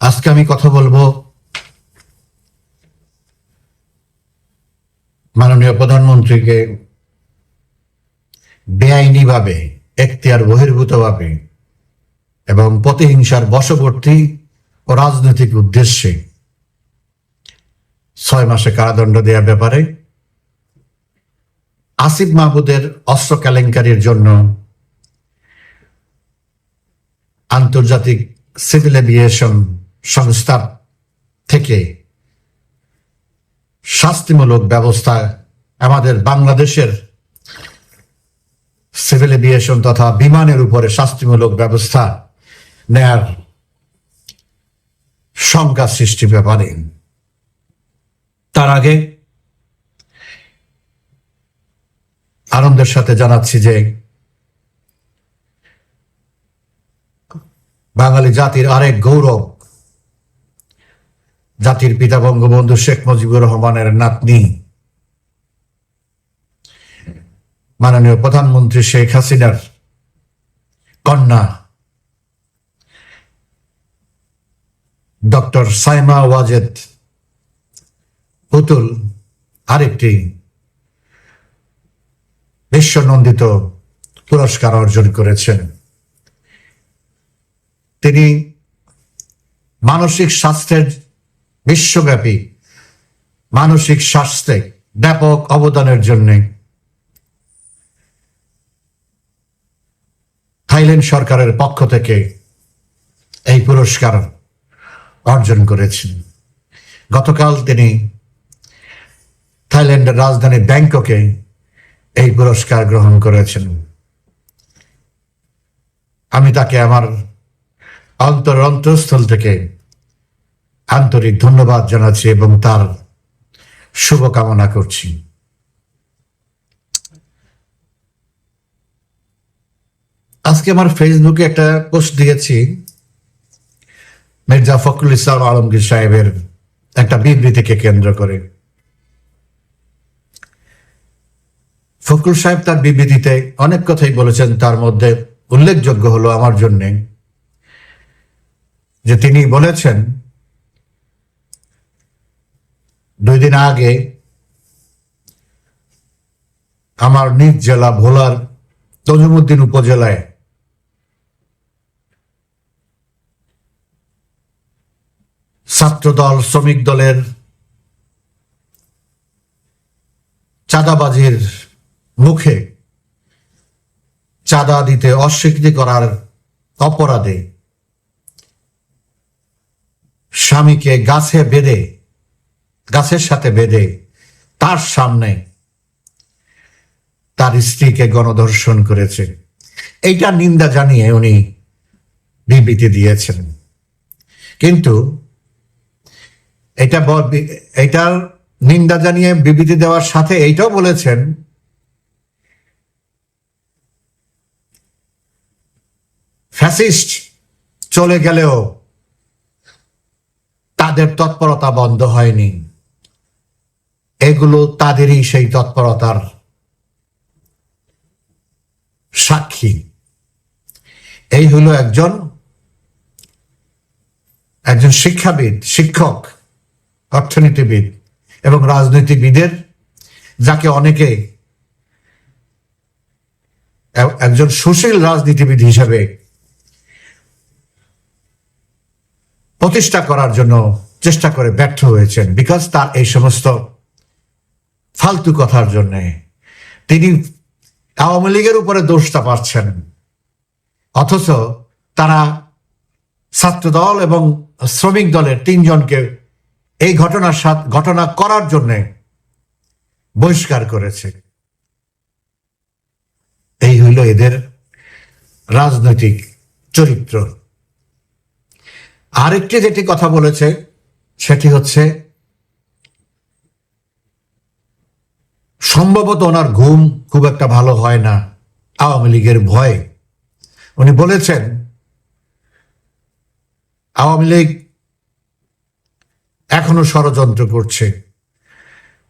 আজকে আমি কথা বলব মাননীয় প্রধানমন্ত্রীকে বেআইনিভাবে, এখতিয়ার বহির্ভূতভাবে এবং প্রতিহিংসার বশবর্তী ও রাজনৈতিক উদ্দেশ্যে ছয় মাসে কারাদণ্ড দেওয়ার ব্যাপারে আসিফ মাহমুদের অস্ত্র কেলেঙ্কারির জন্য আন্তর্জাতিক সিভিল এভিয়েশন সংস্থার থেকে শাস্তিমূলক ব্যবস্থা আমাদের বাংলাদেশের সিভিল এভিয়েশন তথা বিমানের উপরে শাস্তিমূলক ব্যবস্থা নেয়ার শঙ্কা সৃষ্টি ব্যাপারে। তার আগে আনন্দের সাথে জানাচ্ছি যে বাঙালি জাতির আরেক গৌরব জাতির পিতা বঙ্গবন্ধু শেখ মুজিবুর রহমানের নাতনি। মাননীয় প্রধানমন্ত্রী শেখ হাসিনার কন্যা। ডক্টর সাইমা ওয়াজেদ পুতুল আরেকটি বিশ্বনন্দিত পুরস্কার অর্জন করেছেন। তিনি মানসিক স্বাস্থ্যের বিশ্বব্যাপী মানসিক স্বাস্থ্যে ব্যাপক অবদানের জন্য থাইল্যান্ড সরকারের পক্ষ থেকে এই পুরস্কার অর্জন করেছেন। গতকাল তিনি থাইল্যান্ডের রাজধানী ব্যাংককে এই পুরস্কার গ্রহণ করেছেন। আমি তাকে আমার অন্তর অন্তঃস্থল থেকে আন্তরিক ধন্যবাদ জানাচ্ছি এবং তার শুভকামনা করছি। আজকে আমার ফেসবুকে একটা পোস্ট দিয়েছি। মির্জা ফখরুল ইসলাম আলমগীর সাহেবের একটা বিবৃতিকে কেন্দ্র করে। ফখরুল সাহেব তার বিবৃতিতে অনেক কথাই বলেছেন, তার মধ্যে উল্লেখযোগ্য হলো আমার জন্যে। যে তিনি বলেছেন দুই দিন আগে আমার নিজ জেলা ভোলার তজুমুদ্দিন উপজেলায় ছাত্রদল, শ্রমিক দলের চাঁদাবাজির মুখে চাঁদা দিতে অস্বীকৃতি করার অপরাধে স্বামীকে গাছে বেঁধে গাছের সাথে বেঁধে তার সামনে তার স্ত্রীকে গণধর্ষণ করেছে। এইটা নিন্দা জানিয়ে উনি বিবৃতি দিয়েছেন। কিন্তু এটা এটার নিন্দা জানিয়ে বিবৃতি দেওয়ার সাথে এইটাও বলেছেন, ফ্যাসিস্ট চলে গেলেও তাদের তৎপরতা বন্ধ হয়নি। এগুলো তাদেরই সেই তৎপরতার সাক্ষী। এই হলো একজন একজন শিক্ষাবিদ, শিক্ষক, অর্থনীতিবিদ এবং রাজনীতিবিদের, যাকে অনেকে একজন সুশীল রাজনীতিবিদ হিসেবে প্রতিষ্ঠা করার জন্য চেষ্টা করে ব্যর্থ হয়েছেন। বিকজ তার এই সমস্ত ফালতু কথার জন্য। তিনি আওয়ামী লীগের উপরে দোষটা পাচ্ছেন। অথচ তারা ছাত্রদল এবং শ্রমিক দলের তিনজনকে এই ঘটনার সাথে, ঘটনা করার জন্য বহিষ্কার করেছে। এই হইল এদের রাজনৈতিক চরিত্র। আরেকটি যেটি কথা বলেছে, সেটি হচ্ছে সম্ভবত ওনার ঘুম খুব একটা ভালো হয় না, আওয়ামী লীগের ভয়ে। উনি বলেছেন, আওয়ামী লীগ এখনও ষড়যন্ত্র করছে।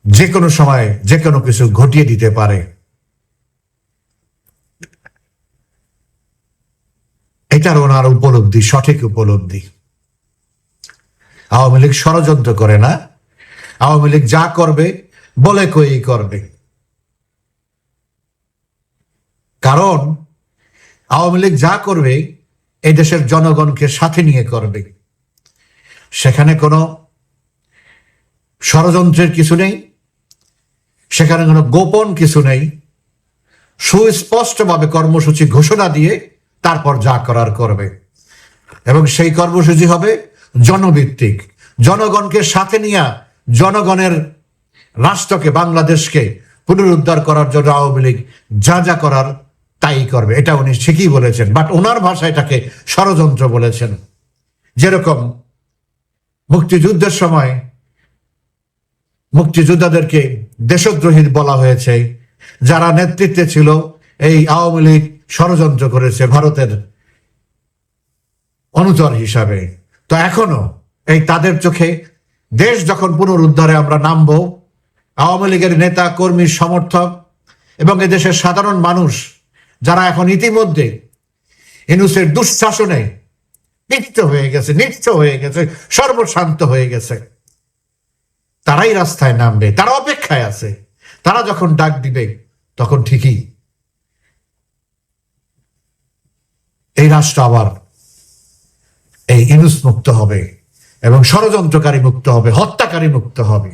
যে কোনো সময় যে কোনো কিছু ঘটিয়ে দিতে পারে। এটার ওনার উপলব্ধি, সঠিক উপলব্ধি। আওয়ামী লীগ ষড়যন্ত্র করে না। আওয়ামী লীগ যা করবে, বলে কই করবে। কারণ আওয়ামী লীগ যা করবে, এই দেশের জনগণকে সাথে নিয়ে করবে। সেখানে কোনো ষড়যন্ত্রের কিছু নেই, সেখানে কোনো গোপন কিছু নেই। সুস্পষ্টভাবে কর্মসূচি ঘোষণা দিয়ে তারপর যা করার করবে। এবং সেই কর্মসূচি হবে জনভিত্তিক। জনগণকে সাথে নিয়ে জনগণের রাষ্ট্রকে, বাংলাদেশকে পুনরুদ্ধার করার জন্য আওয়ামী লীগ যা যা করার তাই করবে, এটা উনি ঠিকই বলেছেন। বাট ওনার ভাষায় এটাকে ষড়যন্ত্র বলেছেন। যেরকম মুক্তিযুদ্ধের সময় মুক্তিযোদ্ধাদেরকে দেশদ্রোহী বলা হয়েছে, যারা নেতৃত্বে ছিল এই আওয়ামী লীগ ষড়যন্ত্র করেছে ভারতের অনুচর হিসাবে। তো এখনও এই তাদের চোখে দেশ যখন পুনরুদ্ধারে আমরা নামব, আওয়ামী লীগের নেতা, কর্মী, সমর্থক এবং এদেশের সাধারণ মানুষ যারা এখন ইতিমধ্যে ইনুসের দুঃশাসনে নিত্য হয়ে গেছে নিত্য হয়ে গেছে, সর্বশান্ত হয়ে গেছে, তারাই রাস্তায় নামবে, তারা অপেক্ষায় আছে, তারা যখন ডাক দিবে, তখন ঠিকই এই রাষ্ট্র আবার এই ইনুস মুক্ত হবে এবং ষড়যন্ত্রকারী মুক্ত হবে, হত্যাকারী মুক্ত হবে।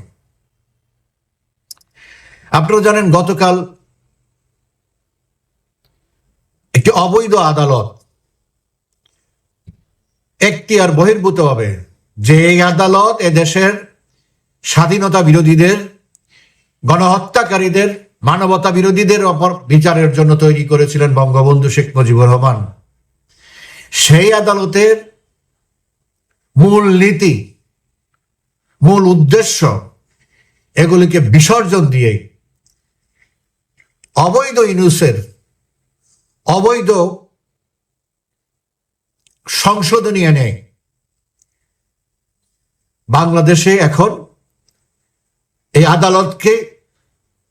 আপনারা জানেন গতকাল একটি অবৈধ আদালত আর বহির্ভূত হবে। যে এই আদালত এদেশের স্বাধীনতা বিরোধীদের, গণহত্যাকারীদের, মানবতা বিরোধীদের অপর বিচারের জন্য তৈরি করেছিলেন বঙ্গবন্ধু শেখ মুজিবুর রহমান। সেই আদালতের মূল নীতি, মূল উদ্দেশ্য এগুলিকে বিসর্জন দিয়ে অবৈধ ইনুসের অবৈধ সংশোধনী এনে বাংলাদেশে এখন এই আদালতকে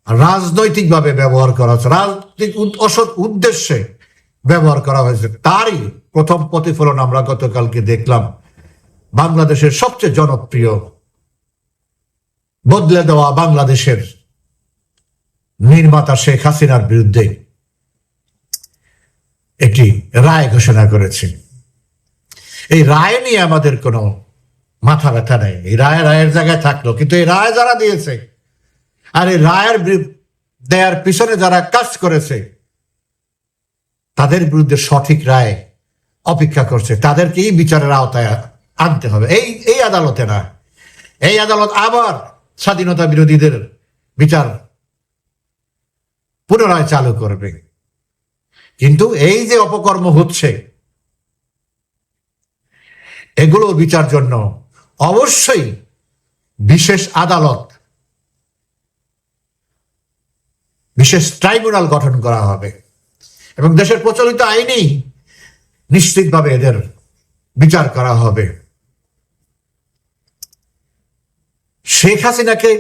রাজনৈতিকভাবে ব্যবহার করা হচ্ছে, রাজনৈতিক অসৎ উদ্দেশ্যে ব্যবহার করা হয়েছে। তারই প্রথম প্রতিফলন আমরা গতকালকে দেখলাম। বাংলাদেশের সবচেয়ে জনপ্রিয় বদলে দেওয়া বাংলাদেশের নির্মাতা শেখ হাসিনার বিরুদ্ধে। একটি রায় ঘোষণা করেছে এই রায় নিয়ে আমাদের কোনো মাথা ব্যথা নেই। এই রায় রায়ের জায়গায় থাকল, কিন্তু এই রায় যারা দিয়েছে, আর এই রায়ের দেয়ার পিছনে যারা কাজ করেছে, তাদের বিরুদ্ধে সঠিক রায় অপেক্ষা করছে। তাদেরকেই বিচারের আওতায় আনতে হবে। এই এই আদালতে না। এই আদালত আবার স্বাধীনতা বিরোধীদের বিচার পুনরায় চালু করবে। এই যে অপকর্ম হচ্ছে, এগুলো বিচার জন্য অবশ্যই বিশেষ আদালত, বিশেষ ট্রাইব্যুনাল গঠন করা হবে। এবং দেশের প্রচলিত আইনেই নিশ্চিতভাবে এদের বিচার করা হবে। শেখ হাসিনাকে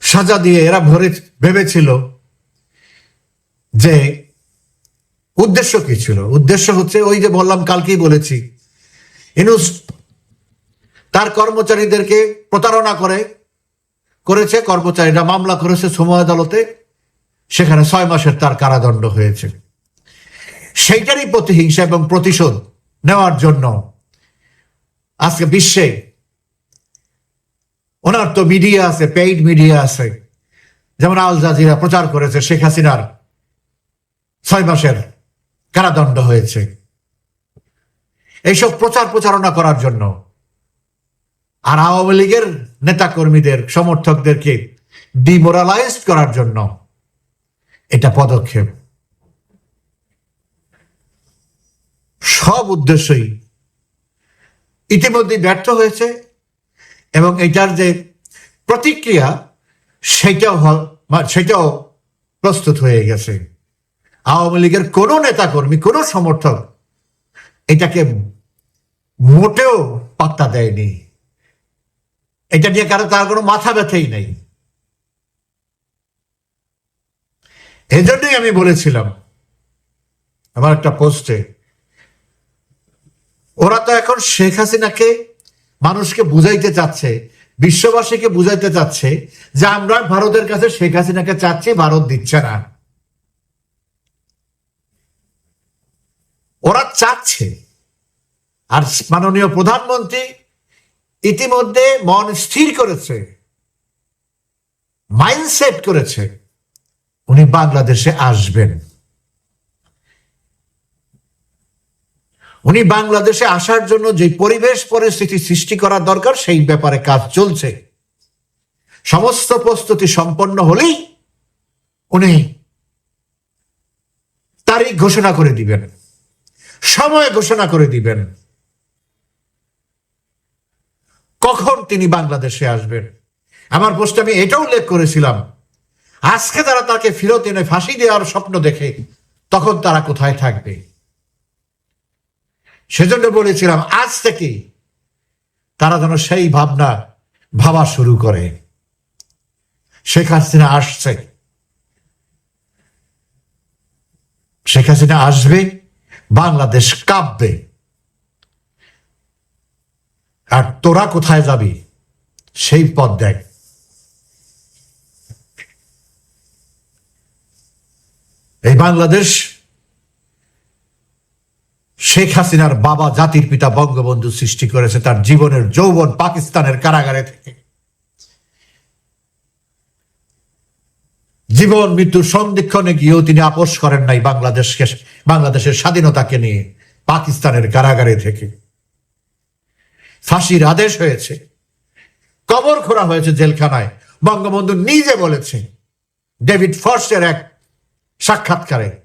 সাজা দিয়ে এরা ভরে, ভেবেছিল যে উদ্দেশ্য কি ছিল? উদ্দেশ্য হচ্ছে ওই যে বললাম, কালকেই বলেছি। ইনুস তার কর্মচারীদেরকে প্রতারণা করে, করেছে, কর্মচারীরা মামলা করেছে সময় আদালতে। সেখানে ছয় মাসের তার কারাদণ্ড হয়েছে। সেইটারই প্রতিহিংসা এবং প্রতিশোধ নেওয়ার জন্য আজকে বিশ্বে ওনার তো মিডিয়া আছে, পেইড মিডিয়া আছে। যেমন আল জাজিরা প্রচার করেছে শেখ হাসিনার ছয় মাসের কারাদণ্ড হয়েছে। এইসব প্রচার প্রচারণা করার জন্য আর আওয়ামী লীগের নেতাকর্মীদের, সমর্থকদেরকে ডিমোরালাইজ করার জন্য এটা পদক্ষেপ। সব উদ্দেশ্যই ইতিমধ্যে ব্যর্থ হয়েছে এবং এটার যে প্রতিক্রিয়া সেটাও সেটাও প্রস্তুত হয়ে গেছে। আওয়ামী লীগের কোনো নেতাকর্মী, কোনো সমর্থক এটাকে মোটেও পাত্তা দেয়নি। এটা নিয়ে কারও তার কোনো মাথা ব্যথাই নেই। এজন্যই আমি বলেছিলাম, আমার একটা পোস্টে, ওরা তো এখন শেখ হাসিনাকে মানুষকে বুঝাইতে চাচ্ছে, বিশ্ববাসীকে বুঝাইতে চাচ্ছে যে আমরা ভারতের কাছে শেখ হাসিনাকে চাচ্ছি, ভারত দিচ্ছে না। ওরা চাচ্ছে। আর মাননীয় প্রধানমন্ত্রী ইতিমধ্যে মন স্থির করেছে মাইন্ডসেট করেছে, উনি বাংলাদেশে আসবেন। উনি বাংলাদেশে আসার জন্য যে পরিবেশ পরিস্থিতি সৃষ্টি করা দরকার, সেই ব্যাপারে কাজ চলছে। সমস্ত প্রস্তুতি সম্পন্ন হলেই উনি তারিখ ঘোষণা করে দিবেন। সময় ঘোষণা করে দিবেন। কখন তিনি বাংলাদেশে আসবেন? আমার পোস্টে আমি এটা উল্লেখ করেছিলাম। আজকে তারা তাকে ফেরত এনে ফাঁসি দেওয়ার স্বপ্ন দেখে, তখন তারা কোথায় থাকবে? সেজন্য বলেছিলাম, আজ থেকে তারা যেন সেই ভাবনা ভাবা শুরু করে। শেখ হাসিনা আসছে। শেখ হাসিনা আসবে। বাংলাদেশ কাঁপবে। আর তোরা কোথায় যাবি? সেই পথ দেখ। এই বাংলাদেশ শেখ হাসিনার বাবা জাতির পিতা বঙ্গবন্ধু সৃষ্টি করেছে তার জীবনের যৌবন পাকিস্তানের কারাগারে থেকে। জীবন মৃত্যুর সন্দিক্ষণে গিয়েও তিনি আপোষ করেন নাই বাংলাদেশকে, বাংলাদেশের স্বাধীনতাকে নিয়ে, পাকিস্তানের কারাগারে থেকে। ফাঁসির আদেশ হয়েছে। কবর খোরা হয়েছে জেলখানায়। বঙ্গবন্ধু নিজে বলেছে, ডেভিড ফর্সের এক সাক্ষাৎকারে।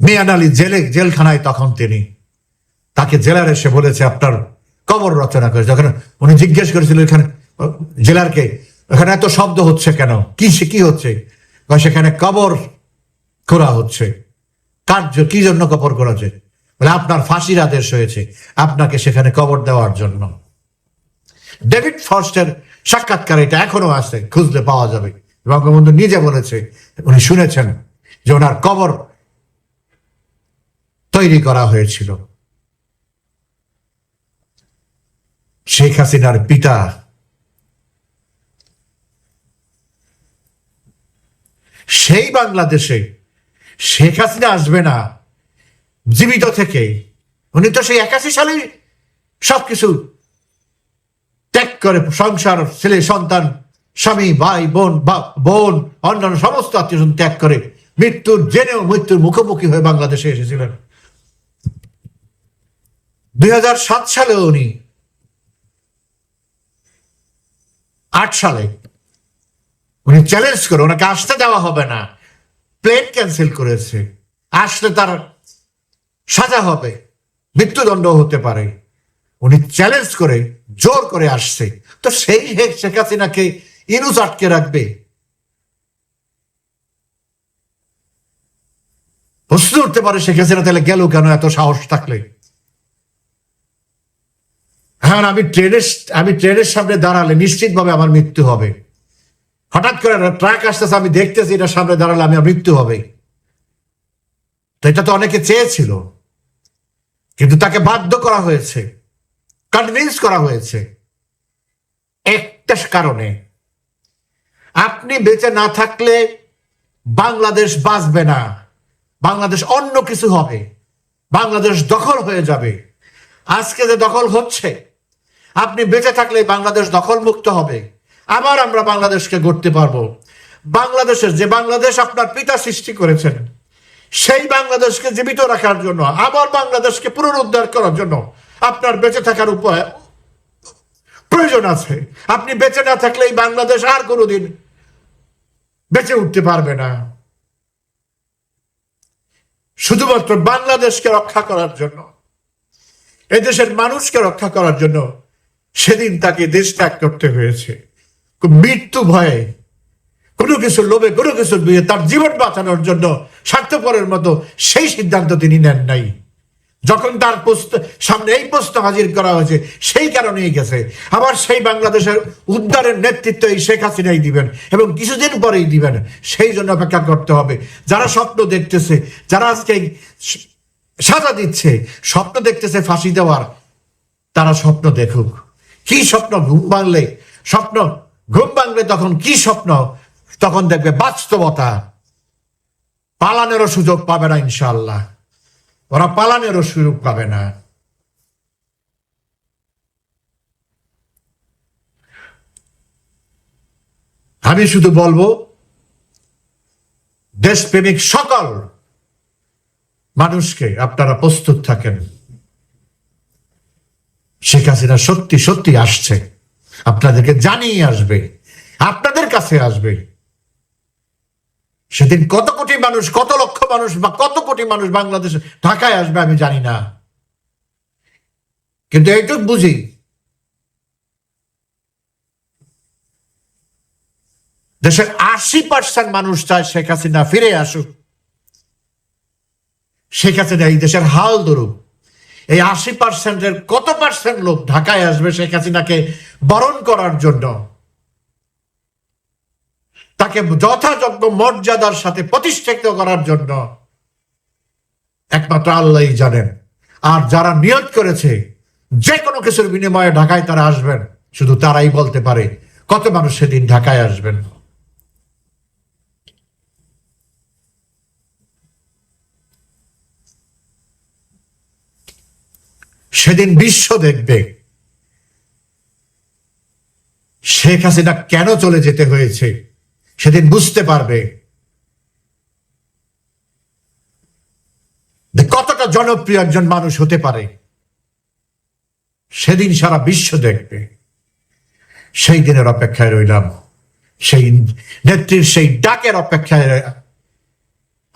মিয়ান আলী জেলে, জেলখানায় তখন তিনি। তাকে জেলার এসে বলেছে, আপনার কবর রচনা করেছে। যখন উনি জিজ্ঞেস করেছিল এখানে জেলারকে এখানে এত শব্দ হচ্ছে কেন? কি সে কি হচ্ছে? সেখানে কবর করা হচ্ছে। কার কি জন্য কবর করা হচ্ছে বলে, আপনার ফাঁসির আদেশ হয়েছে। আপনাকে সেখানে কবর দেওয়ার জন্য। ডেভিড ফর্স্টের সাক্ষাৎকার এটা এখনও আছে, খুঁজলে পাওয়া যাবে। বঙ্গবন্ধু নিজে বলেছে, উনি শুনেছেন যে ওনার কবর তৈরি করা হয়েছিল। শেখ হাসিনার পিতা। সেই বাংলাদেশে শেখ হাসিনা আসবে না, জীবিত থেকে। উনি তো সেই একাশি সালে সবকিছু ত্যাগ করে, সংসার, ছেলে, সন্তান, স্বামী, ভাই, বোন বোন, অন্যান্য সমস্ত আত্মীয় ত্যাগ করে মৃত্যুর জেনেও মৃত্যুর মুখোমুখি হয়ে বাংলাদেশে এসেছিলেন। দুই সালে উনি আট সালে। উনি চ্যালেঞ্জ করে, ওনাকে আসতে দেওয়া হবে না। প্লেন ক্যান্সেল করেছে। আসলে তার সাজা হবে, মৃত্যুদণ্ড হতে পারে। উনি চ্যালেঞ্জ করে, জোর করে আসছে। তো সেই শেখ হাসিনাকে ইনুজ আটকে রাখবে। প্রশ্ন উঠতে পারে, শেখ হাসিনা তাহলে গেল কেন এত সাহস থাকলে? হ্যাঁ আমি ট্রেনের আমি ট্রেনের সামনে দাঁড়ালে নিশ্চিতভাবে আমার মৃত্যু হবে। হঠাৎ করে ট্রাক আসতেছে, আমি দেখতেছি এটা সামনে দাঁড়ালে আমি মৃত্যু হবে। তো এটা তো অনেকে চেয়েছিল, কিন্তু তাকে বাধ্য করা হয়েছে কনভিন্স করা হয়েছে। একটা কারণে, আপনি বেঁচে না থাকলে বাংলাদেশ বাঁচবে না, বাংলাদেশ অন্য কিছু হবে, বাংলাদেশ দখল হয়ে যাবে। আজকে যে দখল হচ্ছে আপনি বেঁচে থাকলে বাংলাদেশ দখল মুক্ত হবে। আবার আমরা বাংলাদেশকে গড়তে পারব। বাংলাদেশের যে বাংলাদেশ আপনার পিতা সৃষ্টি করেছেন, সেই বাংলাদেশকে জীবিত রাখার জন্য, আবার বাংলাদেশকে পুনরুদ্ধার করার জন্য আপনার বেঁচে থাকার উপায় প্রয়োজন আছে। আপনি বেঁচে না থাকলে এই বাংলাদেশ আর কোনোদিন বেঁচে উঠতে পারবে না। শুধুমাত্র বাংলাদেশকে রক্ষা করার জন্য, এদেশের মানুষকে রক্ষা করার জন্য সেদিন তাকে দেশ ত্যাগ করতে হয়েছে। মৃত্যু ভয়ে, কোনো কিছু লোভে, কোনো কিছু দিয়ে তার জীবন বাঁচানোর জন্য স্বার্থপরের মতো সেই সিদ্ধান্ত তিনি নেন নাই। যখন তার প্রশ্ন সামনে এই প্রশ্ন হাজির করা হয়েছে, সেই কারণেই গেছে। আবার সেই বাংলাদেশের উদ্ধারের নেতৃত্ব এই শেখ হাসিনাই দিবেন এবং কিছুদিন পরেই দিবেন। সেই জন্য অপেক্ষা করতে হবে। যারা স্বপ্ন দেখতেছে, যারা আজকে সাজা দিচ্ছে, স্বপ্ন দেখতেছে ফাঁসি দেওয়ার, তারা স্বপ্ন দেখুক। কি স্বপ্ন? ঘুম ভাঙলে স্বপ্ন? ঘুম ভাঙলে তখন কি স্বপ্ন? তখন দেখবে বাস্তবতা পালানেরও সুযোগ পাবে না ইনশাল্লাহ ওরা পালানেরও সুযোগ পাবে না। আমি শুধু বলব, দেশপ্রেমিক সকল মানুষকে আপনারা প্রস্তুত থাকেন। শেখ হাসিনা সত্যি সত্যি আসছে। আপনাদেরকে জানিয়ে আসবে, আপনাদের কাছে আসবে। সেদিন কত কোটি মানুষ, কত লক্ষ মানুষ বা কত কোটি মানুষ বাংলাদেশে ঢাকায় আসবে আমি জানি না। কিন্তু এইটুক বুঝি। দেশের আশি পার্সেন্ট মানুষ চায় শেখ হাসিনা ফিরে আসুক। শেখ হাসিনা এই দেশের হাল ধরুক। এই আশি পার্সেন্টের কত পার্সেন্ট লোক ঢাকায় আসবে শেখ হাসিনাকে বরণ করার জন্য? তাকে যথাযোগ্য মর্যাদার সাথে প্রতিষ্ঠিত করার জন্য একমাত্র আল্লাহই জানেন। আর যারা নিয়ত করেছে, যে কোনো কিছুর বিনিময়ে ঢাকায় তারা আসবেন, শুধু তারাই বলতে পারে কত মানুষ সেদিন ঢাকায় আসবেন। সেদিন বিশ্ব দেখবে। শেখ হাসিনা কেন চলে যেতে হয়েছে সেদিন বুঝতে পারবে। কতটা জনপ্রিয় একজন মানুষ হতে পারে, সেদিন সারা বিশ্ব দেখবে। সেই দিনের অপেক্ষায় রইলাম, সেই নেত্রীর সেই ডাকের অপেক্ষায়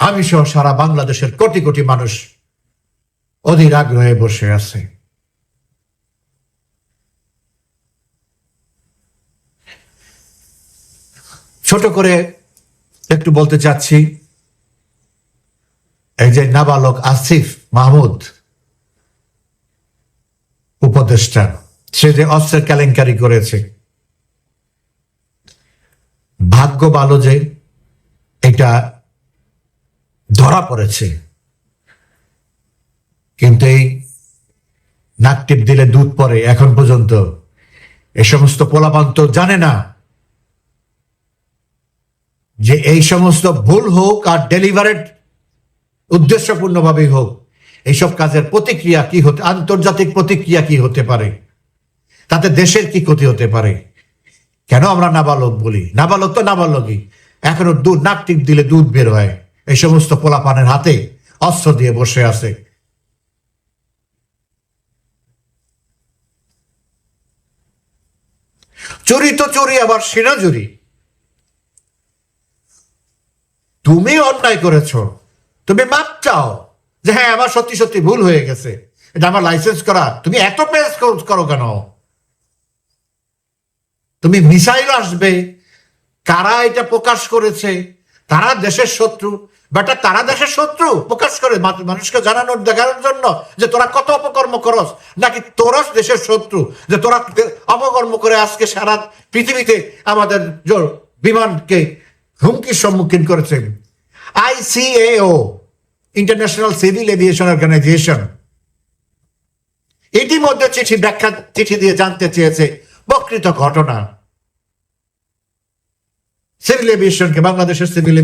আমি সহ সারা বাংলাদেশের কোটি কোটি মানুষ অধীর আগ্রহে বসে আছে। ছোট করে একটু বলতে চাচ্ছি, এই যে নাবালক আসিফ মাহমুদ, উপদেষ্টা, সে যে অস্ত্রের কেলেঙ্কারি করেছে। ভাগ্য ভালো যে এটা ধরা পড়েছে। কিন্তু এই নাক টিপ দিলে দুধ পরে এখন পর্যন্ত এ সমস্ত পোলাপান তো জানে না যে এই সমস্ত ভুল হোক আর ডেলিভারেড উদ্দেশ্যপূর্ণভাবেই হোক, এইসব কাজের প্রতিক্রিয়া কি হতে, আন্তর্জাতিক প্রতিক্রিয়া কি হতে পারে? তাতে দেশের কি ক্ষতি হতে পারে? কেন আমরা নাবালক বলি? নাবালক তো নাবালকই। এখনও দুধ নাক টিপ দিলে দুধ বের হয়। এই সমস্ত পোলাপানের হাতে অস্ত্র দিয়ে বসে আছে। চুরি তো চুরি, আবার সিনা চুরি। তুমি অন্যায় করেছ। তুমি মাপ চাও যে হ্যাঁ আমার সত্যি সত্যি ভুল হয়ে গেছে। এটা আমার লাইসেন্স করা। তুমি এত পেস করো কেন? তুমি মিসাইল আসবে। কারা এটা প্রকাশ করেছে? তারা দেশের শত্রু বেটা তারা দেশের শত্রু প্রকাশ করে মানুষকে জানানোর দেখানোর জন্য যে তোরা কত অপকর্ম করস, নাকি তোরা দেশের শত্রু, যে তোরা অপকর্ম করে আজকে সারা পৃথিবীতে আমাদের বিমানকে হুমকির সম্মুখীন করেছে ICAO international civil aviation organization ইতিমধ্যে চিঠি ব্যাখ্যা চিঠি দিয়ে জানতে চেয়েছে প্রকৃত ঘটনা। সিভিল বাংলাদেশের সিভিল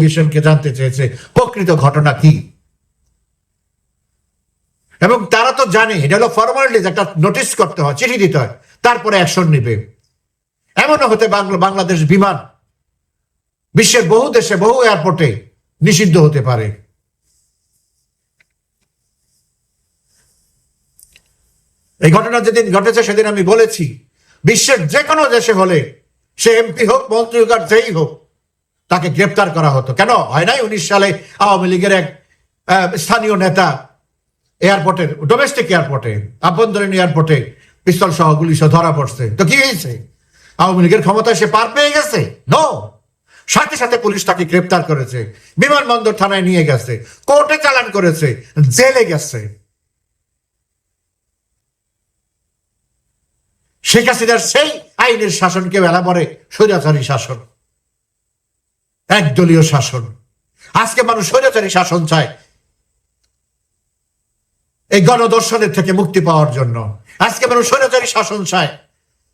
জানতে চেয়েছে, প্রকৃত ঘটনা কি? এবং তারা তো জানে, এটা হলো ফর্মালিটিজ একটা নোটিশ করতে হয়, চিঠি দিতে হয়, তারপরে অ্যাকশন নিবে। এমনও হতে বাংলাদেশ বিমান, বিশ্বের বহু দেশে, বহু এয়ারপোর্টে নিষিদ্ধ হতে পারে। এই ঘটনা যেদিন ঘটেছে, সেদিন আমি বলেছি, বিশ্বের যে কোনো দেশে হলে, সে এমপি হোক, মন্ত্রী হোক আর যেই হোক তাকে গ্রেপ্তার করা হতো। কেন? হয় নাই? উনিশ সালে আওয়ামী লীগের এক স্থানীয় নেতা এয়ারপোর্টের ডোমেস্টিক এয়ারপোর্টে, আভ্যন্তরীণ এয়ারপোর্টে পিস্তল সহ গুলি সহ ধরা পড়ছে। তো কি হয়েছে? আওয়ামী লীগের ক্ষমতায় সে পার পেয়ে গেছে? নো সাথে সাথে পুলিশ তাকে গ্রেপ্তার করেছে। বিমানবন্দর থানায় নিয়ে গেছে। কোর্টে চালান করেছে। জেলে গেছে। শেখ হাসিনার সেই আইনের শাসনকে বেলা পরে স্বৈরাচারী শাসন। একদলীয় শাসন। আজকে মানুষ স্বৈরাচারী শাসন চায়। এই গণদর্শনের থেকে মুক্তি পাওয়ার জন্য। আজকে মানুষ স্বৈরাচারী শাসন চায়।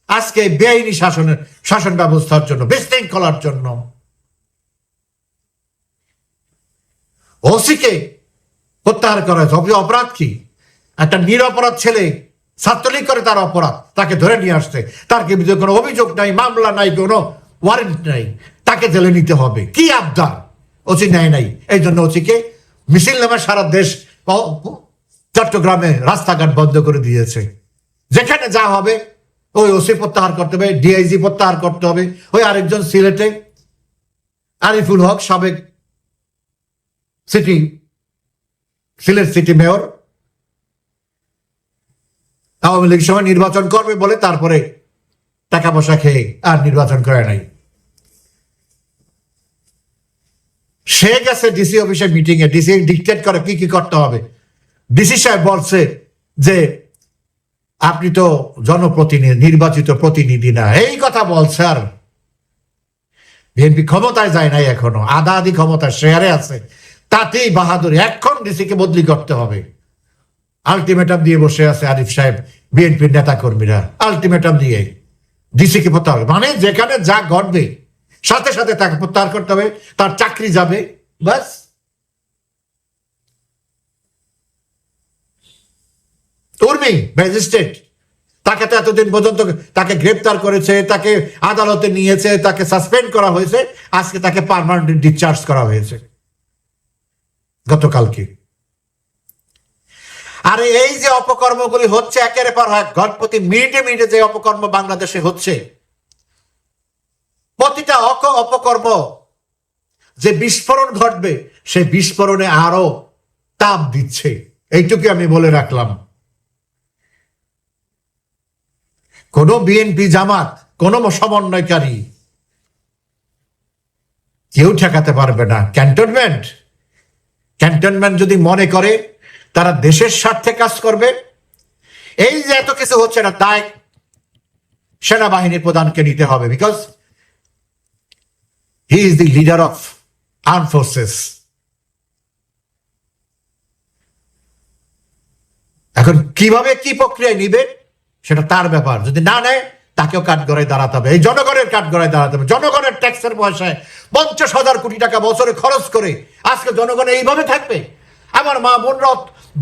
আজকে বেআইনি শাসনের, শাসন ব্যবস্থার জন্য, বিশৃঙ্খলার জন্য। ওসিকে প্রত্যাহার করা হয়েছে। অপি- অপরাধ কি? একটা নিরপরাধ ছেলে ছাত্রলীগ করে তার অপরাধ, তাকে ধরে নিয়ে আসছে। তার বিরুদ্ধে কোনো অভিযোগ নাই, মামলা নাই, কোনো ওয়ারেন্ট নাই। তাকে জেলে নিতে হবে। কি আবদার? ওসি নেয় নাই। এই জন্য ওসিকে মিছিল নামে সারা দেশ চট্টগ্রামে রাস্তাঘাট বন্ধ করে দিয়েছে। যেখানে যা হবে, ওই ওসি প্রত্যাহার করতে হবে, ডিআইজি প্রত্যাহার করতে হবে। ওই আরেকজন সিলেটে আরিফুল হক সাবেক city, Sylhet city mayor, Awami League সময় নির্বাচন করবে বলে তারপরে টাকা পয়সা খেয়ে আর নির্বাচন করে নাই। সে গেছে ডিসি অফিসে মিটিং এ ডিসি ডিকটেট করে কি কি করতে হবে। ডিসি সাহেব বলছে যে, আপনি তো জনপ্রতিনিধি, নির্বাচিত প্রতিনিধি না। এই কথা বলছে আর বিএনপি ক্ষমতায় যায় নাই এখনও। আধা আধি ক্ষমতা শেয়ারে আছে। তাতেই বাহাদুর, এখন ডিসিকে বদলি করতে হবে। আলটিমেটাম দিয়ে বসে আছে আরিফ সাহেব, বিএনপির নেতা কর্মীরা আলটিমেটাম দিয়ে ডিসিকে পড়তে হবে। মানে যেখানে যা ঘটবে সাথে সাথে তাকে প্রত্যাহার করতে হবে, তার চাকরি যাবে বাস উর্মি, ম্যাজিস্ট্রেট, তাকে তো এতদিন পর্যন্ত তাকে গ্রেপ্তার করেছে, তাকে আদালতে নিয়েছে, তাকে সাসপেন্ড করা হয়েছে, আজকে তাকে পারমানেন্ট ডিসচার্জ করা হয়েছে। গতকালকে। আর এই যে অপকর্মগুলি হচ্ছে, একের পর এক ঘর প্রতি মিনিটে মিনিটে যে অপকর্ম বাংলাদেশে হচ্ছে। প্রতিটা অক অপকর্ম যে বিস্ফোরণ ঘটবে সে বিস্ফোরণে আরও তাপ দিচ্ছে। এইটুকু আমি বলে রাখলাম। কোন বিএনপি জামাত, কোন সমন্বয়কারী কেউ ঠেকাতে পারবে না। ক্যান্টনমেন্ট ক্যান্টনমেন্ট যদি মনে করে, তারা দেশের স্বার্থে কাজ করবে। এই যে এত কিছু হচ্ছে না, তাই সেনাবাহিনীর প্রধানকে নিতে হবে because he is the leader of arm forces এখন কীভাবে কি প্রক্রিয়ায় নিবে, সেটা তার ব্যাপার। যদি না নেয়, তাকেও কাঠগড়ায় দাঁড়াতে হবে। এই জনগণের কাঠগড়ায় দাঁড়াতে হবে। জনগণের ট্যাক্সের পয়সায় পঞ্চাশ হাজার কোটি টাকা বছরে খরচ করে আজকে জনগণ এইভাবে থাকবে। আমার মা বোনরা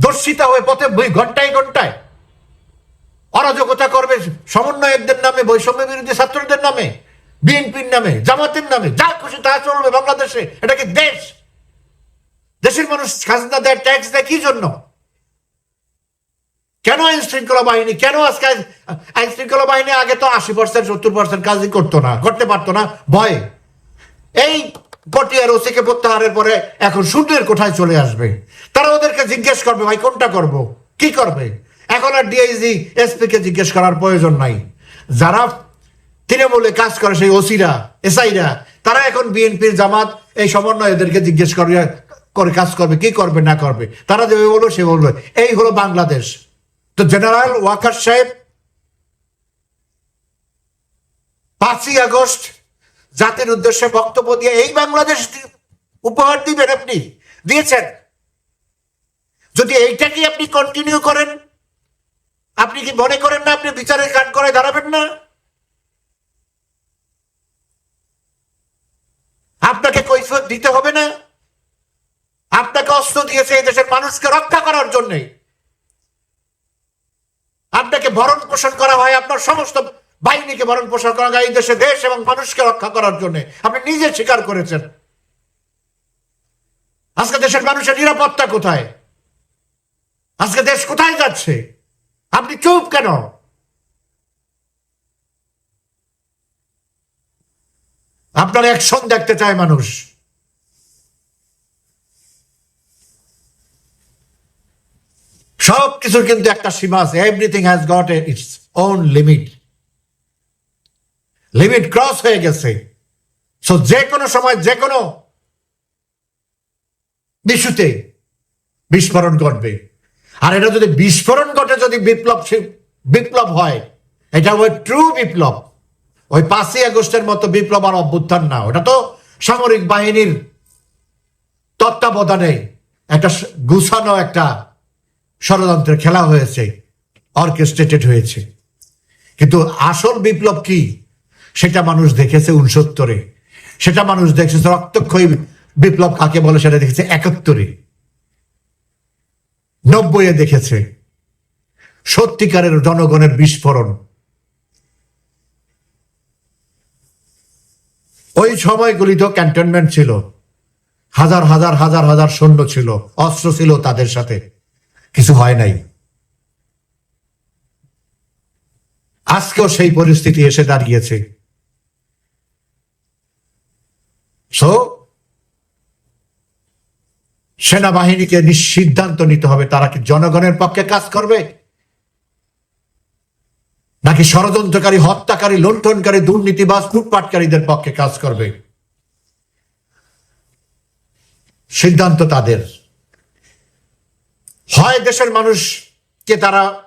দর্শিতা হয়ে পথে ঘন্টায় ঘন্টায় অরাজকতা করবে সমন্বয়কদের নামে, বৈষম্য বিরোধী ছাত্রদের নামে। বিএনপির নামে, জামাতের নামে, যা খুশি তা চলবে বাংলাদেশে, এটা কি দেশ? দেশের মানুষ খাজনা দেয় ট্যাক্স দেয়, কি জন্য? কেন আইন শৃঙ্খলা বাহিনী, কেন আজকে আইন- শৃঙ্খলা বাহিনী আগে তো আশি পার্সেন্ট সত্তর পার্সেন্ট কাজই করতো না, করতে পারতো না, ভয়ে। এই পটিয়ার ওসিকে প্রত্যাহারের পরে এখন সূর্যের কোঠায় চলে আসবে। তারা ওদেরকে জিজ্ঞেস করবে, ভাই, কোনটা করব? কি করবে? এখন আর ডিআইজি এসপি কে জিজ্ঞেস করার প্রয়োজন নাই। যারা তৃণমূলে কাজ করে সেই ওসিরা, এসআইরা, তারা এখন বিএনপির জামাত, এই সমন্বয় এদেরকে জিজ্ঞেস করবে করে কাজ করবে, কি করবে, না করবে। তারা যে বলল সে বলবে এই হলো বাংলাদেশ। তো জেনারেল ওয়াকার সাহেব, পাঁচই আগস্ট জাতির উদ্দেশ্যে বক্তব্য দিয়ে এই বাংলাদেশ উপহার দিবেন আপনি, দিয়েছেন। যদি এইটা এইটাকে আপনি কন্টিনিউ করেন? আপনি কি মনে করেন না আপনি বিচারের কাঠ করে দাঁড়াবেন না? আপনাকে কৈফিয়ত দিতে হবে না। আপনাকে অস্ত্র দিয়েছে এই দেশের মানুষকে রক্ষা করার জন্যে। আপনাকে ভরণ পোষণ করা হয় আপনার সমস্ত বাহিনীকে ভরণ পোষণ করা হয় এই দেশে দেশ এবং মানুষকে রক্ষা করার জন্য। আপনি নিজে স্বীকার করেছেন। আজকে দেশের মানুষের নিরাপত্তা কোথায়? আজকে দেশ কোথায় যাচ্ছে? আপনি চুপ কেন? আপনার অ্যাকশন দেখতে চায় মানুষ। সব কিছুর কিন্তু একটা সীমা আছে। Everything has got its own limit limit cross হয়ে গেছে। সো যে কোনো সময় যে কোনো ইস্যুতে বিস্ফোরণ ঘটবে। আর এটা যদি বিস্ফোরণ ঘটে, যদি বিপ্লব বিপ্লব হয়, এটা ওই ট্রু বিপ্লব। ওই পাঁচই আগস্টের মতো বিপ্লব আর অভ্যুত্থান না, ওটা তো সামরিক বাহিনীর তত্ত্বাবধানে একটা গুছানো একটা ষড়যন্ত্রের খেলা হয়েছে অর্কেস্ট্রেটেড হয়েছে। কিন্তু আসল বিপ্লব কি? সেটা মানুষ দেখেছে উনসত্তরে সেটা মানুষ দেখেছে রক্তক্ষয়ী বিপ্লব কাকে বলে সেটা দেখেছে একাত্তরে। নব্বইয়ে দেখেছে। সত্যিকারের জনগণের বিস্ফোরণ। ওই সময়গুলিতেও ক্যান্টনমেন্ট ছিল। হাজার হাজার হাজার হাজার সৈন্য ছিল, অস্ত্র ছিল তাদের সাথে। কিছু হয় নাই। আজকেও সেই পরিস্থিতি এসে দাঁড়িয়েছে। সেনাবাহিনীকে নিঃসিদ্ধান্ত নিতে হবে। তারা কি জনগণের পক্ষে কাজ করবে? নাকি ষড়যন্ত্রকারী, হত্যাকারী, লুণ্ঠনকারী, দুর্নীতিবাজ, লুটপাটকারীদের পক্ষে কাজ করবে? সিদ্ধান্ত তাদের। হয় দেশের মানুষকে তারা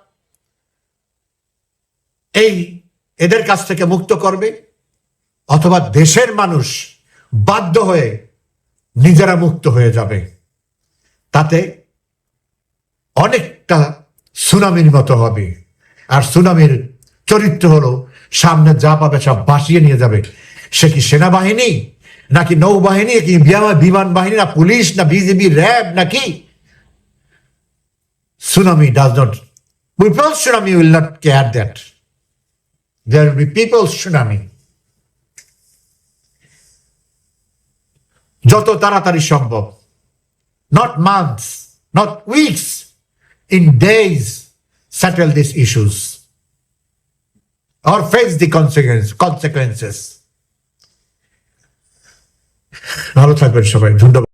এই এদের কাছ থেকে মুক্ত করবে, অথবা দেশের মানুষ বাধ্য হয়ে নিজেরা মুক্ত হয়ে যাবে। তাতে অনেকটা সুনামির মতো হবে। আর সুনামির চরিত্র হলো সামনে যা পাবে সব বাসিয়ে নিয়ে যাবে। সে কি সেনাবাহিনী? নাকি নৌবাহিনী? বিমান বাহিনী? না পুলিশ? না বিজিবি র্যাব? নাকি? Tsunami does not people tsunami will not care that there be people tsunami. যত তাড়াতাড়ি সম্ভব not months, not weeks, in days, settle these issues. Or face the consequence, consequences. ভালো থাকবেন সবাই ধন্যবাদ